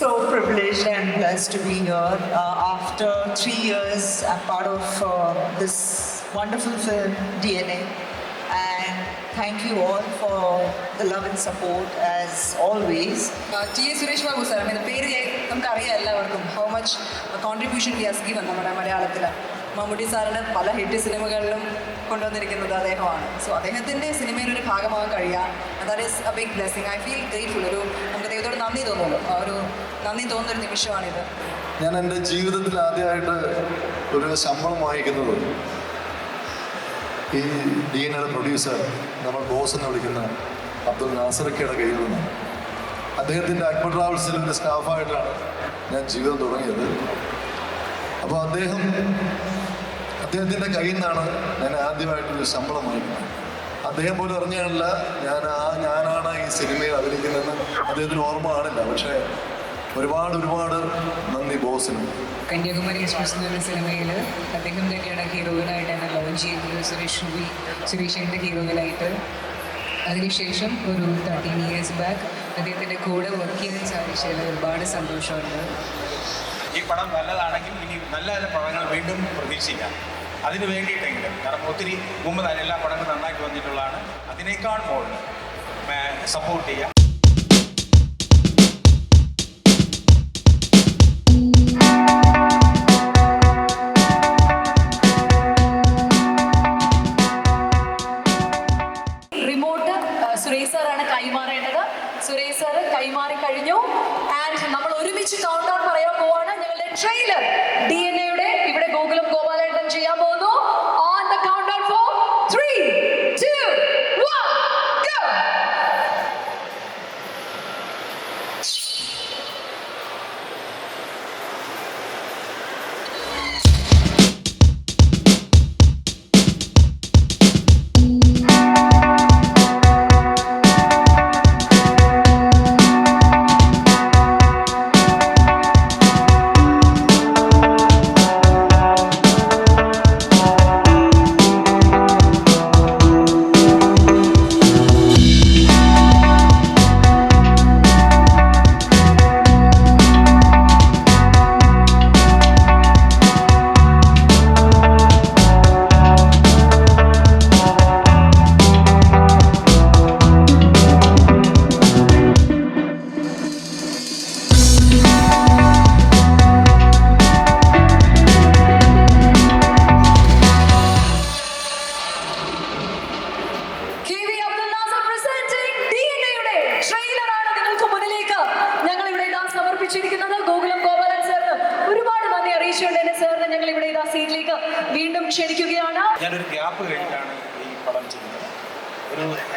so privileged and blessed to be here. Uh, after three years, I'm part of uh, this wonderful film, DNA. And thank you all for the love and support as always. T A Suresh Babu sir ഇത് പേര് കേ- നമുക്കറിയാം എല്ലാവർക്കും how much contribution he has given നമ്മുടെ മലയാളത്തിൽ Mammootty സാറിന് പല hit സിനിമകളിലും കൊണ്ടുവന്നിരിക്കുന്നത് അദ്ദേഹമാണ്. സോ അദ്ദേഹത്തിന്റെ സിനിമയിൽ ഒരു ഭാഗമാകാൻ കഴിയുക. That is a big blessing I feel grateful ഒരു നമുക്ക് ദൈവത്തോട് നന്ദി തോന്നുന്നു. ആ ഒരു നന്ദി തോന്നുന്ന ഒരു നിമിഷമാണിത്. ഞാൻ എന്റെ ജീവിതത്തിൽ ആദ്യമായിട്ട് ഒരു ശമ്പളം വാങ്ങിക്കുന്നത് ഈ ഡി എൻ എയുടെ പ്രൊഡ്യൂസർ നമ്മൾ ബോസ് എന്ന് വിളിക്കുന്ന അബ്ദുൽ നാസറക്കയുടെ കയ്യിൽ നിന്നാണ്. അദ്ദേഹത്തിന്റെ അക്ബർ ട്രാവൽസിൽ ഒരു സ്റ്റാഫായിട്ടാണ് ഞാൻ ജീവിതം തുടങ്ങിയത്. അപ്പോൾ അദ്ദേഹം അദ്ദേഹത്തിന്റെ കയ്യിൽ നിന്നാണ് ഞാൻ ആദ്യമായിട്ടൊരു ശമ്പളം വാങ്ങിക്കുന്നത് അദ്ദേഹം പോലും അറിഞ്ഞാണില്ല ഞാൻ ആ ഞാനാണ് ഈ സിനിമയിൽ അഭിനയിക്കുന്നതെന്ന് അദ്ദേഹത്തിന് ഓർമ്മ കാണില്ല. പക്ഷേ ഒരുപാട് ഒരുപാട് നന്ദി ബോസിന്. കന്യാകുമാരി എക്സ്പ്രസ് എന്ന സിനിമയിൽ അദ്ദേഹം തന്നെയാണ് ഹീറോയിനായിട്ട് എന്നെ ലോഞ്ച് ചെയ്തത് സുരേഷ് ഷുബി സുരേഷിന്റെ ഹീറോയിനായിട്ട്. അതിനുശേഷം ഒരു തേർട്ടീൻ ഇയേഴ്സ് ബാക്ക് അദ്ദേഹത്തിന്റെ കൂടെ വർക്ക് ചെയ്യാൻ സാധിച്ചതിൽ ഒരുപാട് സന്തോഷമുണ്ട്. ഈ പടം നല്ലതാണെങ്കിൽ ഇനി നല്ല നല്ല പടങ്ങൾ വീണ്ടും പ്രതീക്ഷിക്കാം. അതിന് വേണ്ടിയിട്ടെങ്കിലും കാരണം ഒത്തിരി മുമ്പ് എല്ലാ പടങ്ങളും നന്നായിട്ട് വന്നിട്ടുള്ളതാണ്. അതിനേക്കാൾ മുകളിൽ സപ്പോർട്ട് ചെയ്യുക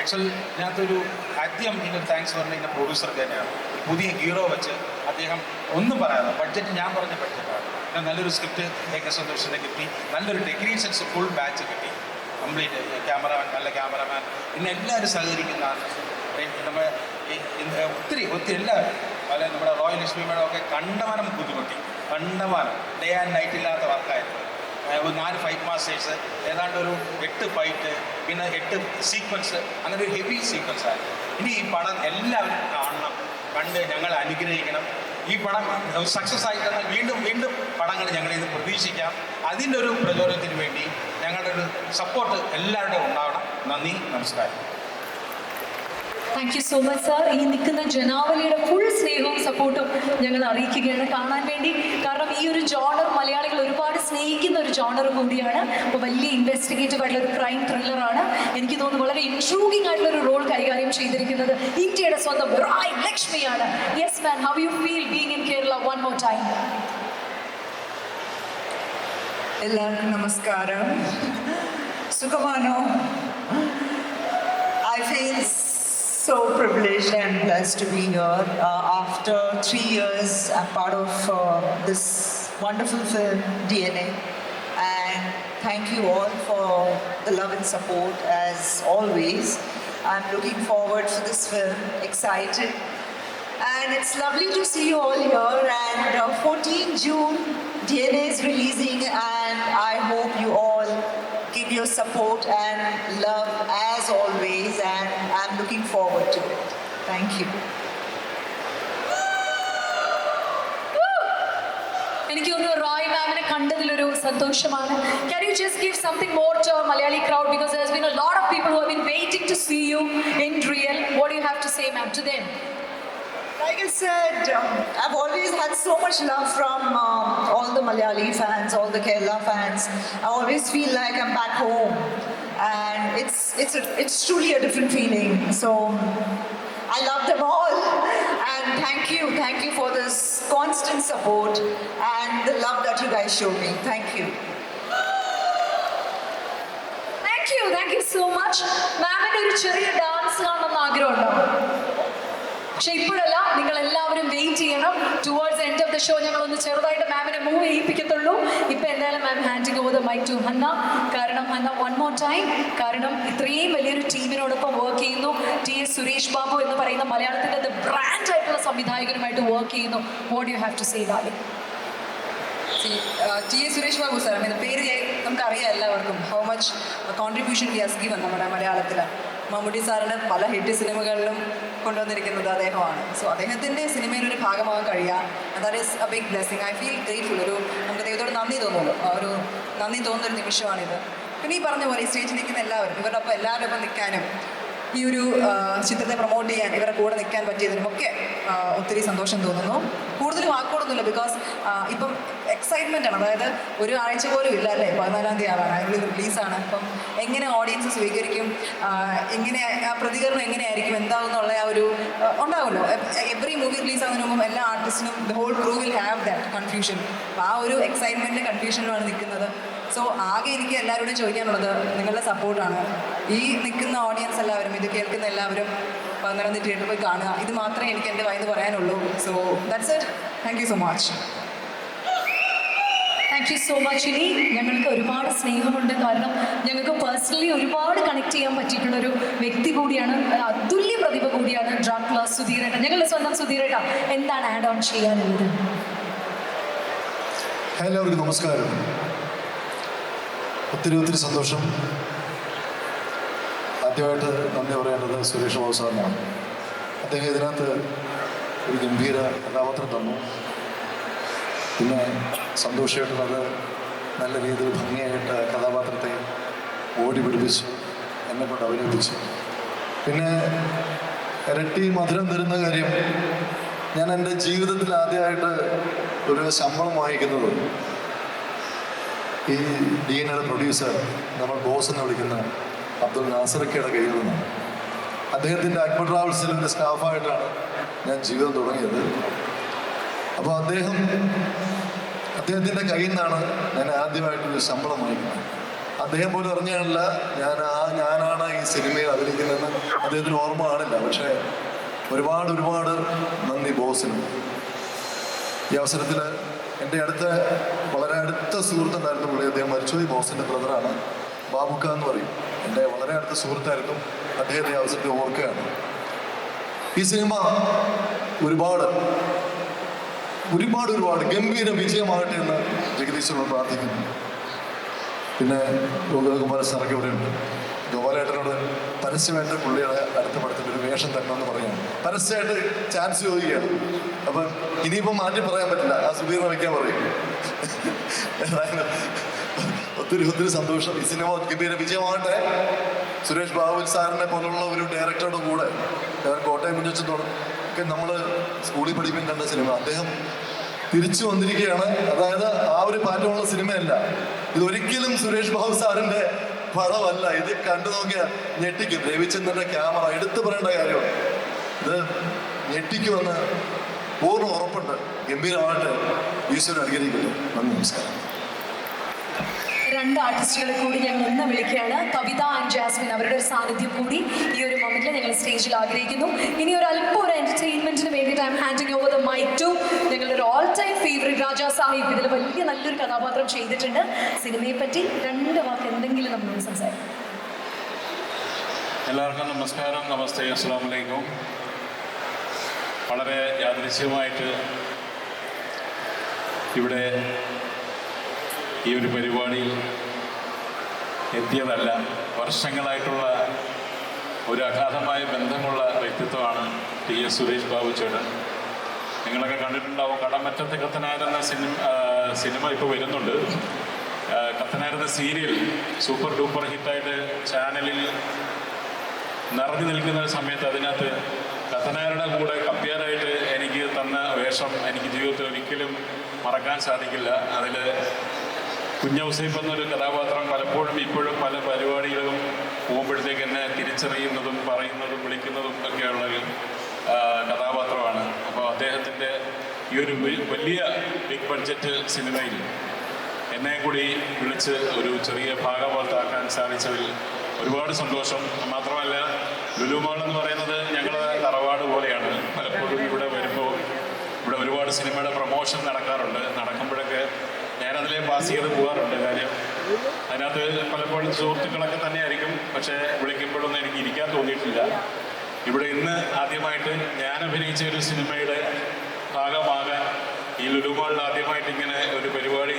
ആക്ച്വൽ ഇതിനകത്തൊരു ആദ്യം ഇതിന് താങ്ക്സ് പറഞ്ഞ ഇതിന്റെ പ്രൊഡ്യൂസർ തന്നെയാണ്. പുതിയ ഹീറോ വെച്ച് അദ്ദേഹം ഒന്നും പറയാതെ ബഡ്ജറ്റ് ഞാൻ പറഞ്ഞ ബഡ്ജറ്റാണ് പിന്നെ നല്ലൊരു സ്ക്രിപ്റ്റ് ഏക സന്തോഷിനെ കിട്ടി. നല്ലൊരു ടെക്നീഷ്യൻസ് ഫുൾ ബാച്ച് കിട്ടി. കംപ്ലീറ്റ് ക്യാമറമാൻ നല്ല ക്യാമറമാൻ പിന്നെ എല്ലാവരും സഹകരിക്കുന്ന നമ്മുടെ ഒത്തിരി ഒത്തിരി എല്ലാവരും. പല നമ്മുടെ റോയൽ ലക്ഷ്മി മേഡം ഒക്കെ കണ്ടമാനം ബുദ്ധിമുട്ടി. കണ്ടമാനം. ഡേ ആൻഡ് നൈറ്റ് ഇല്ലാത്ത വർക്കായിരുന്നു. നാല് ഫൈറ്റ് മാസ്റ്റേഴ്സ് ഏതാണ്ട് ഒരു എട്ട് ഫൈറ്റ് പിന്നെ എട്ട് സീക്വൻസ് അങ്ങനെ ഒരു ഹെവി സീക്വൻസ് ആയിരുന്നു. ഇനി ഈ പടം എല്ലാവരും കാണണം. കണ്ട് ഞങ്ങൾ അനുഗ്രഹിക്കണം. ഈ പടം സക്സസ് ആയി കഴിഞ്ഞാൽ വീണ്ടും വീണ്ടും പടങ്ങൾ ഞങ്ങളിൽ നിന്ന് പ്രതീക്ഷിക്കാം. അതിന്റെ ഒരു പ്രചോദനത്തിന് വേണ്ടി ഞങ്ങളുടെ ഒരു സപ്പോർട്ട് എല്ലാവരുടെയും ഉണ്ടാവണം. നന്ദി നമസ്കാരം. Thank you so much sir ഈ നിൽക്കുന്ന ജനാവലിയുടെ ഫുൾ സ്നേഹവും സപ്പോർട്ടും ഞങ്ങൾ അറിയിക്കുകയാണ്. കാണാൻ വേണ്ടി. കാരണം ഈ ഒരു ജോണർ മലയാളികൾ ഒരുപാട് സ്നേഹിക്കുന്ന ഒരു ജോണർ കൂടിയാണ്. അപ്പോൾ വലിയ ഇൻവെസ്റ്റിഗേറ്റീവ് ആയിട്ടുള്ള ഒരു ക്രൈം ത്രില്ലറാണ് എനിക്ക് തോന്നുന്നു വളരെ ഇൻട്രൂഗിംഗ് ആയിട്ടുള്ള ഒരു റോൾ കൈകാര്യം ചെയ്തിരിക്കുന്നത് ഇന്ത്യയുടെ സ്വന്തം Rai ലക്ഷ്മിയാണ്. Yes man how you feel being in Kerala one more time എല്ലാവർക്കും നമസ്കാരം. സുഖമാണോ? I feel privileged and blessed to be here. Uh, after three years, I'm part of uh, this wonderful film, DNA. And thank you all for the love and support as always. I'm looking forward for this film, excited. And it's lovely to see you all here. And uh, 14 June, DNA is releasing, and I hope you all give your support and love as always. And I'm looking forward to it. Thank you. എനിക്ക് തോന്നുന്നു റോയ് മാമിനെ കണ്ടതിലൊരു സന്തോഷമാണ് can you just give something more to Malayali crowd because there has been a lot of people who have been waiting to see you in real what you have to say ma'am to them Like I said, um, I've always had so much love from um, all the Malayali fans, all the Kerala fans. I always feel like I'm back home, and it's it's a, it's truly a different feeling. So I love them all, and thank you, thank you for this constant support and the love that you guys show me. Thank you. Thank you thank you so much മാമിന്റെ ഒരു ചെറിയ dance കാണണമെന്ന് ആഗ്രഹമുണ്ടാവും പക്ഷെ ഇപ്പോഴല്ല നിങ്ങൾ എല്ലാവരും wait ചെയ്യണം. Towards end of the show ഞങ്ങൾ ഒന്ന് ചെറുതായിട്ട് മാമിനെ മൂവ് ചെയ്യിപ്പിക്കത്തുള്ളൂ. ഇപ്പൊ എന്തായാലും ma'am handing over the mic to Hanna. കാരണം ഹന്ന വൺ മോർ ടൈം കാരണം ഇത്രയും വലിയൊരു ടീമിനോടൊപ്പം വർക്ക് ചെയ്യുന്നു. ടി എസ് സുരേഷ് ബാബു എന്ന് പറയുന്ന മലയാളത്തിന്റെ ദ ബ്രാൻഡ് ആയിട്ടുള്ള സംവിധായകനുമായിട്ട് വർക്ക് ചെയ്യുന്നു. What you have to say Dali T A Suresh Babu sir പേര് നമുക്കറിയാം എല്ലാവർക്കും how much contribution he given നമ്മുടെ മലയാളത്തിൽ മമ്മൂട്ടി സാറിന്റെ പല ഹിറ്റ് സിനിമകളിലും കൊണ്ടുവന്നിരിക്കുന്നത് അദ്ദേഹമാണ്. സോ അദ്ദേഹത്തിന്റെ സിനിമയിൽ ഒരു ഭാഗമാകാൻ കഴിയുക. That is a big blessing I feel grateful ഒരു നമുക്ക് ദൈവത്തോട് നന്ദി തോന്നുന്നു. ആ ഒരു നന്ദി തോന്നുന്ന ഒരു നിമിഷമാണിത്. പിന്നെ ഈ പറഞ്ഞ പോലെ സ്റ്റേജിൽ നിൽക്കുന്ന എല്ലാവരും ഇവരുടെ ഒപ്പം എല്ലാവരുടെ ഒപ്പം നിൽക്കാനും ഈ ഒരു ചിത്രത്തെ പ്രൊമോട്ട് ചെയ്യാൻ ഇവരുടെ കൂടെ നിൽക്കാൻ പറ്റിയതിനുമൊക്കെ ഒത്തിരി സന്തോഷം തോന്നുന്നു. കൂടുതൽ വാക്കുകളൊന്നുമില്ല ബിക്കോസ് ഇപ്പം എക്സൈറ്റ്മെന്റ് ആണ്. അതായത് ഒരു ആഴ്ച പോലും ഇല്ല അല്ലേ? പതിനാലാം തീയതി ആവാണ് റിലീസാണ് അപ്പം എങ്ങനെ ഓഡിയൻസ് സ്വീകരിക്കും? എങ്ങനെ പ്രതികരണം എങ്ങനെയായിരിക്കും? എന്താവും എന്നുള്ള ആ ഒരു ഉണ്ടാവുമല്ലോ. എവറി മൂവി റിലീസ് ആകുന്നതിന് മുമ്പ് എല്ലാ ആർട്ടിസ്റ്റിനും the whole crew will have that confusion അപ്പോൾ ആ ഒരു എക്സൈറ്റ്മെന്റ് കൺഫ്യൂഷനിലാണ് നിൽക്കുന്നത്. സോ ആകെ എനിക്ക് എല്ലാവരോടും ചോദിക്കാനുള്ളത് നിങ്ങളുടെ സപ്പോർട്ടാണ് ഈ നിൽക്കുന്ന ഓഡിയൻസ് എല്ലാവരും ഇത് കേൾക്കുന്ന എല്ലാവരും പന്ത്രണ്ട് തിയേറ്ററിൽ പോയി കാണുക. ഇത് മാത്രമേ എനിക്ക് എന്റെ വായിന്ന് പറയാനുള്ളൂ. So that's it thank you so much thank you so much ഇനി ഞങ്ങൾക്ക് ഒരുപാട് സ്നേഹമുണ്ട്. കാരണം ഞങ്ങൾക്ക് പേഴ്സണലി ഒരുപാട് കണക്ട് ചെയ്യാൻ പറ്റിയിട്ടുള്ള ഒരു വ്യക്തി കൂടിയാണ് അതുല്യ പ്രതിഭ കൂടിയാണ് ഡ്രാക്കുള സുധീരേട്ട ഞങ്ങളുടെ സ്വന്തം സുധീരേട്ട എന്താണ് ആഡ് ഓൺ ചെയ്യാനുള്ളത്? എല്ലാവർക്കും നമസ്കാരം. ഒത്തിരി ഒത്തിരി സന്തോഷം. ആദ്യമായിട്ട് നന്ദി പറയേണ്ടത് സുരേഷ് ബാബു സാറിനാണ്. അദ്ദേഹം ഇതിനകത്ത് ഒരു ഗംഭീര കഥാപാത്രം തന്നു. പിന്നെ സന്തോഷമായിട്ടുള്ളത് നല്ല രീതിയിൽ ഭംഗിയായിട്ട് കഥാപാത്രത്തെ ഓടി പിടിപ്പിച്ചു എന്നെ കൊണ്ട് അഭിനയിപ്പിച്ചു. പിന്നെ ഇരട്ടി മധുരം തരുന്ന കാര്യം ഞാൻ എന്റെ ജീവിതത്തിൽ ആദ്യമായിട്ട് ഒരു ശമ്പളം വാങ്ങിക്കുന്നത് ഈ ഡി എൻ എയുടെ പ്രൊഡ്യൂസർ നമ്മൾ ബോസ് എന്ന് വിളിക്കുന്ന അബ്ദുൽ നാസറക്കയുടെ കയ്യിൽ നിന്നാണ്. അദ്ദേഹത്തിന്റെ അക്ബർ ട്രാവൽസിലിന്റെ സ്റ്റാഫായിട്ടാണ് ഞാൻ ജീവിതം തുടങ്ങിയത്. അപ്പോൾ അദ്ദേഹം അദ്ദേഹത്തിന്റെ കയ്യിൽ നിന്നാണ് ഞാൻ ആദ്യമായിട്ടൊരു ശമ്പളം വാങ്ങിക്കുന്നത്. അദ്ദേഹം പോലും അറിഞ്ഞാണില്ല ഞാൻ ആ ഞാനാണ് ഈ സിനിമയിൽ അഭിനയിക്കുന്നതെന്ന് അദ്ദേഹത്തിന് ഓർമ്മ കാണില്ല. പക്ഷേ ഒരുപാട് ഒരുപാട് നന്ദി ബോസിനും. ഈ അവസരത്തിൽ എന്റെ അടുത്ത വളരെ അടുത്ത സുഹൃത്തുണ്ടായിരുന്നു പുള്ളി. അദ്ദേഹം മരിച്ചു. ഈ ബോസിന്റെ ബ്രദറാണ്. ബാബുക്ക എന്ന് പറയും. എന്റെ വളരെ അടുത്ത സുഹൃത്തായിരുന്നു. അദ്ദേഹത്തെ ഈ അവസരത്തിൽ ഓർക്കുകയാണ്. ഈ സിനിമ ഒരുപാട് ഒരുപാട് ഒരുപാട് ഗംഭീര വിജയമാകട്ടെ എന്ന് ജഗദീശ്വരനോട് പ്രാർത്ഥിക്കുന്നു. പിന്നെ ഗോകുലകുമാര സാറൊക്കെ ഇവിടെയുണ്ട്. ഗോപാലേട്ടനോട് പരസ്യമായിട്ട് പുള്ളിയുടെ അടുത്ത പടത്തിൽ ഒരു വേഷം തരണമെന്ന് പറയുകയാണ്. പരസ്യമായിട്ട് ചാൻസ് ചോദിക്കുകയാണ്. അപ്പം ഇനിയിപ്പോൾ മാറ്റി പറയാൻ പറ്റില്ല. ആ സുധീറിനെ വയ്ക്കാൻ പറയും. ഒത്തിരി ഒത്തിരി സന്തോഷം. ഈ സിനിമ ഗംഭീര വിജയമാകട്ടെ. സുരേഷ് ബാബു സാറിനെ പോലുള്ള ഒരു ഡയറക്ടറുടെ കൂടെ. ഞാൻ കോട്ടയം മുന്നോട്ട് ഒക്കെ നമ്മൾ സ്കൂളിൽ പഠിക്കുമ്പോൾ കണ്ട സിനിമ. അദ്ദേഹം തിരിച്ചു വന്നിരിക്കുകയാണ്. അതായത് ആ ഒരു പാറ്റമുള്ള സിനിമയല്ല. ഇതൊരിക്കലും സുരേഷ് ബാബു സാറിന്റെ പടമല്ല ഇത് കണ്ടു നോക്കിയാൽ ഞെട്ടിക്കും. രവിചന്ദ്രന്റെ ക്യാമറ എടുത്തു പറയേണ്ട കാര്യമാണ് ഇത് ഞെട്ടിക്കുമെന്ന് പൂർണ ഉറപ്പുണ്ട്. ഗംഭീരമായിട്ട് ഈശ്വരൻ അനുകരിക്കുന്നു നന്ദി നമസ്കാരം. രണ്ട് ആർട്ടിസ്റ്റുകളെ കൂടി ഞങ്ങൾ ഇന്ന് വിളിക്കുകയാണ്. കവിത ആൻഡ് ജാസ്മിൻ അവരുടെ ഒരു സാന്നിധ്യം കൂടി ഈ ഒരു മൊമെന്റിൽ ഞങ്ങൾ സ്റ്റേജിൽ ആഗ്രഹിക്കുന്നു. ഇനി ഒരു അല്പം ഒരു എന്റർടൈൻമെന്റിന് വേണ്ടിയിട്ട് I'm handing over the mic to ഞങ്ങളുടെ ഒരു all time favourite Raja Sahib. ഇതിൽ വലിയ നല്ലൊരു കഥാപാത്രം ചെയ്തിട്ടുണ്ട്. സിനിമയെ പറ്റി രണ്ട് വാക്ക് എന്തെങ്കിലും നമ്മൾ സംസാരിക്കും. എല്ലാവർക്കും നമസ്കാരം. നമസ്തേ. അസ്സാം വലൈക്കും വളരെ യാദൃശ്യമായിട്ട് ഇവിടെ ഈ ഒരു പരിപാടിയിൽ എത്തിയതല്ല. വർഷങ്ങളായിട്ടുള്ള ഒരു അഗാധമായ ബന്ധമുള്ള വ്യക്തിത്വമാണ് ടി എസ് സുരേഷ് ബാബു ചേട്ടൻ. നിങ്ങളൊക്കെ കണ്ടിട്ടുണ്ടാവും കടമറ്റത്തെ കത്തനായിരുന്ന സിനിമ സിനിമ ഇപ്പോൾ വരുന്നുണ്ട്. കത്തനായിരുന്ന സീരിയൽ സൂപ്പർ ഡൂപ്പർ ഹിറ്റായിട്ട് ചാനലിൽ നിറഞ്ഞു നിൽക്കുന്ന സമയത്ത് അതിനകത്ത് കത്തനാരുടെ കൂടെ കപ്പ്യാരായിട്ട് എനിക്ക് തന്ന വേഷം എനിക്ക് ജീവിതത്തിൽ ഒരിക്കലും മറക്കാൻ സാധിക്കില്ല. അതിൽ കുഞ്ഞൗസൈഫ് എന്നൊരു കഥാപാത്രം പലപ്പോഴും ഇപ്പോഴും പല പരിപാടികളും പോകുമ്പോഴത്തേക്ക് എന്നെ തിരിച്ചറിയുന്നതും പറയുന്നതും വിളിക്കുന്നതും ഒക്കെയുള്ള ഒരു കഥാപാത്രമാണ്. അപ്പോൾ അദ്ദേഹത്തിന്റെ ഈ ഒരു വലിയ ബിഗ് ബഡ്ജറ്റ് സിനിമയിൽ എന്നെ കൂടി വിളിച്ച് ഒരു ചെറിയ ഭാഗഭാഗത്താക്കാൻ സാധിച്ചതിൽ ഒരുപാട് സന്തോഷം. മാത്രമല്ല ലുലുമാൾ എന്ന് പറയുന്നത് ഞങ്ങളുടെ തറവാട് പോലെയാണ്. പലപ്പോഴും ഇവിടെ വരുമ്പോൾ ഇവിടെ ഒരുപാട് സിനിമയുടെ പ്രൊമോഷൻ നടക്കാറുണ്ട്. നടക്കുമ്പോഴൊക്കെ ഞാനതിലെ പാസ് ചെയ്ത് പോകാറുണ്ട് കാര്യം. അതിനകത്ത് പലപ്പോഴും സുഹൃത്തുക്കളൊക്കെ തന്നെയായിരിക്കും പക്ഷേ വിളിക്കുമ്പോഴൊന്നും എനിക്ക് ഇരിക്കാൻ തോന്നിയിട്ടില്ല. ഇവിടെ ഇന്ന് ആദ്യമായിട്ട് ഞാൻ അഭിനയിച്ച ഒരു സിനിമയുടെ ഭാഗമാകാൻ ഈ ലുലുമാളിൽ ആദ്യമായിട്ട് ഇങ്ങനെ ഒരു പരിപാടി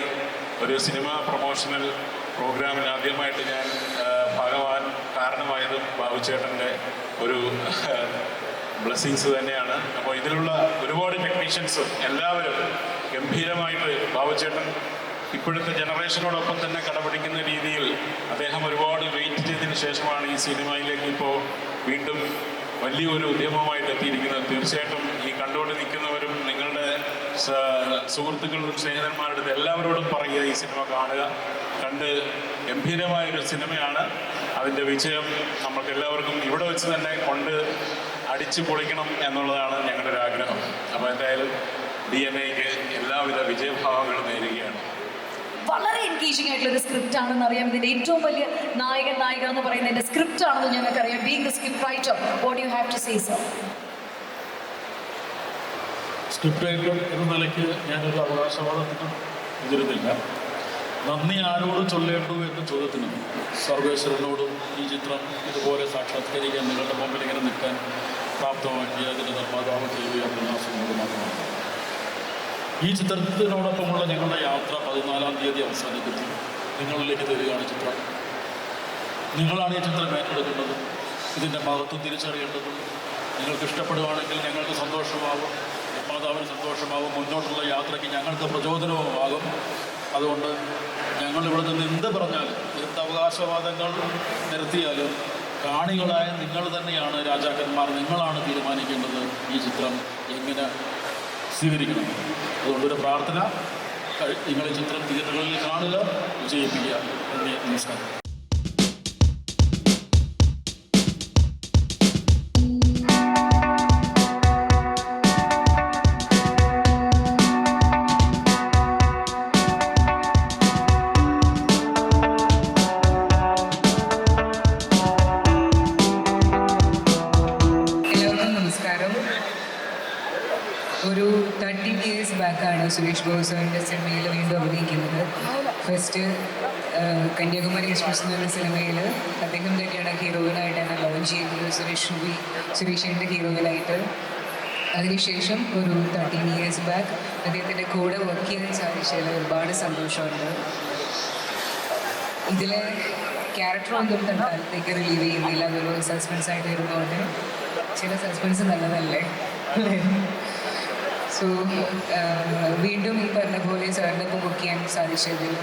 ഒരു സിനിമ പ്രൊമോഷണൽ പ്രോഗ്രാമിൽ ആദ്യമായിട്ട് ഞാൻ ഭാഗമാകാൻ കാരണമായതും ബാബുചേട്ടന്റെ ഒരു ബ്ലെസ്സിങ്സ് തന്നെയാണ്. അപ്പോൾ ഇതിലുള്ള ഒരുപാട് ടെക്നീഷ്യൻസ് എല്ലാവരും ഗംഭീരമായിട്ട് ബാബുചേട്ടൻ ഇപ്പോഴത്തെ ജനറേഷനോടൊപ്പം തന്നെ കടപിടിക്കുന്ന രീതിയിൽ അദ്ദേഹം ഒരുപാട് വെയിറ്റ് ചെയ്തതിന് ശേഷമാണ് ഈ സിനിമയിലേക്ക് ഇപ്പോൾ വീണ്ടും വലിയൊരു ഉദ്യമമായിട്ട് എത്തിയിരിക്കുന്നത്. തീർച്ചയായിട്ടും ഈ കണ്ടുകൊണ്ട് നിൽക്കുന്നവരും നിങ്ങളുടെ സുഹൃത്തുക്കളും സ്നേഹിതന്മാരുടെ എല്ലാവരോടും പറയുക ഈ സിനിമ കാണുക. കണ്ട് ഗംഭീരമായൊരു സിനിമയാണ്. അതിന്റെ വിജയം നമുക്ക് എല്ലാവർക്കും ഇവിടെ വെച്ച് തന്നെ കൊണ്ട് അടിച്ചു പൊളിക്കണം എന്നുള്ളതാണ് ഞങ്ങളുടെ ഒരു ആഗ്രഹം. അപ്പോൾ എന്തായാലും ഡി എൻ എക്ക് എല്ലാവിധ വിജയഭാവങ്ങളും നേരുകയാണ്. വളരെ എൻഗേജിംഗ് ആയിട്ടുള്ള ഒരു സ്ക്രിപ്റ്റ് ആണെന്ന് അറിയാം. ഇതിന്റെ ഏറ്റവും വലിയ നായകൻ നായിക എന്ന് പറയുന്നതിന്റെ സ്ക്രിപ്റ്റ് ആണെന്ന് ഞങ്ങൾക്ക് അറിയാം being the script writer what you have to say sir script writer എന്ന നിലയ്ക്ക് ഞാനൊരു അവകാശവാദത്തിനും എതിരുന്നില്ല നന്ദി ആരോട് ചൊല്ലേണ്ടു എന്ന ചോദ്യത്തിന്? സർവേശ്വരനോടും ഈ ചിത്രം ഇതുപോലെ സാക്ഷാത്കരിക്കാൻ നിങ്ങളുടെ മുമ്പിൽ ഇങ്ങനെ നിൽക്കാൻ പ്രാപ്തമാക്കിയ അതിന്റെ നിർമ്മാതാവ് ചെയ്യുകയാണ് വി അബ്ദുല്ലാസിനോട് മാത്രമാണ്. ഈ ചിത്രത്തിനോടൊപ്പമുള്ള ഞങ്ങളുടെ യാത്ര പതിനാലാം തീയതി അവസാനിക്കുന്നു നിങ്ങളിലേക്ക് തരികയാണ് ചിത്രം. നിങ്ങളാണ് ഈ ചിത്രം ഏറ്റെടുക്കുന്നത് ഇതിന്റെ മഹത്വം തിരിച്ചറിയേണ്ടതും നിങ്ങൾക്ക് ഇഷ്ടപ്പെടുകയാണെങ്കിൽ ഞങ്ങൾക്ക് സന്തോഷമാകും നിർമ്മാതാവിന് സന്തോഷമാകും മുന്നോട്ടുള്ള യാത്രയ്ക്ക് ഞങ്ങൾക്ക് പ്രചോദനവുമാകും. അതുകൊണ്ട് ഞങ്ങൾ ഇവിടെ നിന്ന് എന്ത് പറഞ്ഞാലും എന്ത് അവകാശവാദങ്ങൾ നിർത്തിയാലും കാണികളായ നിങ്ങൾ തന്നെയാണ് രാജാക്കന്മാർ നിങ്ങളാണ് തീരുമാനിക്കേണ്ടത് ഈ ചിത്രം എങ്ങനെ സ്വീകരിക്കണം. അതുകൊണ്ടൊരു പ്രാർത്ഥന നിങ്ങളെ ചിത്രം തിയേറ്ററുകളിൽ കാണുക വിജയിപ്പിക്കുക. നന്ദി നമസ്കാരം. ഫസ്റ്റ് കന്യാകുമാരി എക്സ്പ്രസ് എന്ന് പറയുന്ന സിനിമയിൽ അദ്ദേഹം തന്നെയാണ് ഹീറോയിനായിട്ടാണ് ലോഞ്ച് ചെയ്തത് സുരേഷ് ഗോപി സുരേഷിന്റെ ഹീറോയിനായിട്ട് അതിനുശേഷം ഒരു തേർട്ടീൻ ഇയേഴ്സ് ബാക്ക് അദ്ദേഹത്തിന്റെ കൂടെ വർക്ക് ചെയ്യാൻ സാധിച്ചതിൽ ഒരുപാട് സന്തോഷമുണ്ട്. ഇതിലെ ക്യാരക്ടർ ഒന്നും തൽക്കാലത്തേക്ക് റിലീവ് ചെയ്യുന്നില്ല അതൊരു സസ്പെൻസ് ആയിട്ട് വരുന്നതുകൊണ്ട്. ചില സസ്പെൻസ് നല്ലതല്ലേ? സോ വീണ്ടും ഈ പറഞ്ഞ പോലെ സാറിന്റെ ഒപ്പം ബുക്ക് ചെയ്യാൻ സാധിച്ചതിൽ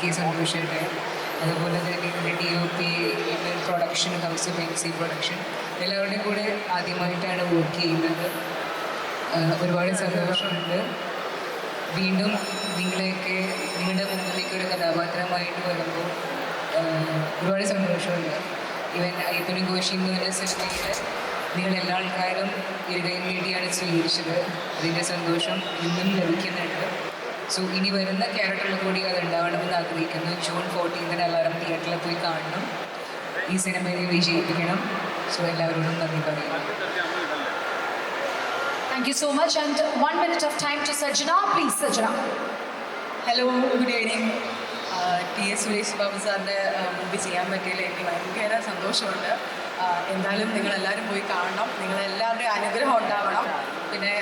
കെ സന്തോഷയുടെ അതുപോലെ തന്നെ ഇവിടെ D O P production house of N C production എല്ലാവരുടെയും കൂടെ ആദ്യമായിട്ടാണ് വർക്ക് ചെയ്യുന്നത്. ഒരുപാട് സന്തോഷമുണ്ട്. വീണ്ടും നിങ്ങളെയൊക്കെ നിങ്ങളുടെ മുമ്പിലേക്ക് ഒരു കഥാപാത്രമായിട്ട് വരുമ്പോൾ ഒരുപാട് സന്തോഷമുണ്ട്. ഇവൻ അയ്യപ്പനും ഘോഷിയും എന്ന് പറഞ്ഞ നിങ്ങൾ എല്ലാ ആൾക്കാരും ഇരുകയും വേണ്ടിയാണ് സ്വീകരിച്ചത് അതിന്റെ സന്തോഷം ഇന്നും ലഭിക്കുന്നുണ്ട്. സോ ഇനി വരുന്ന ക്യാരക്ടറിൽ കൂടി അത് ഉണ്ടാവണമെന്ന് ആഗ്രഹിക്കുന്നു. ജൂൺ ഫോർട്ടീൻതിന് എല്ലാവരും തിയേറ്ററിൽ പോയി കാണണം. ഈ സിനിമയെ വിജയിപ്പിക്കണം. സോ എല്ലാവരോടും നന്ദി പറയുന്നു. Thank you so much and one minute of time to Sajjana please Sajjana hello good evening T S Suresh Babu സാറിന്റെ മൂവി ചെയ്യാൻ പറ്റിയതിൽ എനിക്ക് ഭയങ്കര സന്തോഷമുണ്ട്. എന്തായാലും നിങ്ങൾ എല്ലാവരും പോയി കാണണം. നിങ്ങളെല്ലാവരുടെയും അനുഗ്രഹം ഉണ്ടാവണം. പിന്നെ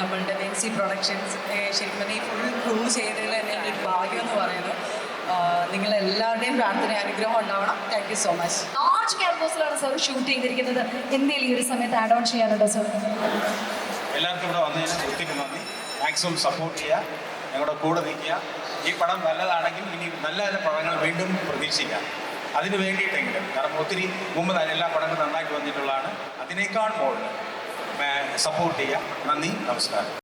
നമ്മളുടെ വെൻസി പ്രൊഡക്ഷൻസ് ശരിക്കും പറഞ്ഞാൽ ഈ ഫുൾ ക്രൂ ചെയ്തതിൽ തന്നെ എന്റെ ഒരു ഭാഗ്യം എന്ന് പറയുന്നു നിങ്ങളെല്ലാവരുടെയും പ്രാർത്ഥന അനുഗ്രഹം ഉണ്ടാവണം. Thank you so much large ക്യാമ്പസിലാണ് sir shoot ചെയ്തിരിക്കുന്നത്. എന്തെങ്കിലും ഈ ഒരു സമയത്ത് ആഡ് ഓൺ ചെയ്യാനുണ്ടോ സാർ എല്ലാവർക്കും ഇവിടെ വന്നതിന് ഒത്തിരി നന്ദി. മാക്സിമം സപ്പോർട്ട് ചെയ്യുക. ഞങ്ങളുടെ കൂടെ നിൽക്കുക. ഈ പടം നല്ലതാണെങ്കിൽ ഇനി നല്ല നല്ല പടങ്ങൾ വീണ്ടും പ്രതീക്ഷിക്കാം. അതിന് വേണ്ടിയിട്ടെങ്കിലും. കാരണം ഒത്തിരി മുമ്പ് എല്ലാ പടങ്ങളും നന്നായിട്ട് വന്നിട്ടുള്ളതാണ്. അതിനേക്കാൾ മുകളിൽ സപ്പോർട്ട് ചെയ്യാം. നന്ദി നമസ്കാരം.